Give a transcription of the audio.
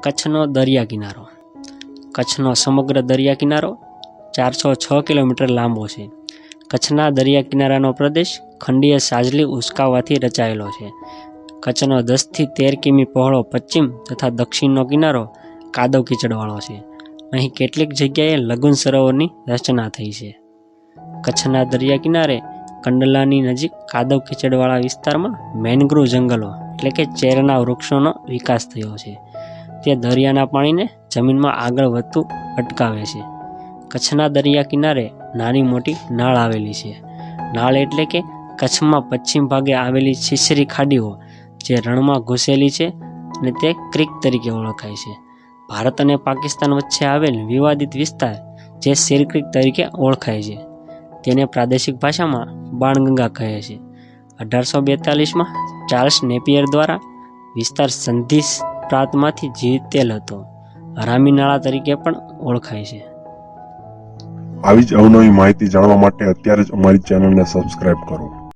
કચ્છનો દરિયા કિનારો. કચ્છનો સમગ્ર દરિયા કિનારો ચારસો છ કિલોમીટર લાંબો છે. કચ્છના દરિયા કિનારાનો પ્રદેશ ખંડીય સાજલી ઉસકાવાથી રચાયેલો છે. કચ્છનો દસથી તેર કિમી પહોળો પશ્ચિમ તથા દક્ષિણનો કિનારો કાદવ કીચડવાળો છે. અહીં કેટલીક જગ્યાએ લઘુન સરોવરની રચના થઈ છે. કચ્છના દરિયા કિનારે કંડલાની નજીક કાદવ કીચડવાળા વિસ્તારમાં મેનગ્રુવ જંગલો એટલે કે ચેરના વૃક્ષોનો વિકાસ થયો છે. તે દરિયાના પાણીને જમીનમાં આગળ વધતું અટકાવે છે. કચ્છના દરિયા કિનારે નાની મોટી નાળ આવેલી છે. નાળ એટલે કે કચ્છમાં પશ્ચિમ ભાગે આવેલી છીછરી ખાડીઓ, જે રણમાં ઘૂસેલી છે અને તે ક્રિક તરીકે ઓળખાય છે. ભારત અને પાકિસ્તાન વચ્ચે આવેલ વિવાદિત વિસ્તાર, જે શેર ક્રીક તરીકે ઓળખાય છે. તેને પ્રાદેશિક ભાષામાં બાણગંગા કહે છે. અઢારસો બેતાલીસમાં ચાર્લ્સ નેપિયર દ્વારા વિસ્તાર સંધિ પ્રાંતમાંથી જીતેલ હતો. હરામી નાળા તરીકે પણ ઓળખાય છે. આવી જ અવનવી માહિતી જાણવા માટે અત્યારે જ અમારી ચેનલને સબસ્ક્રાઇબ કરો.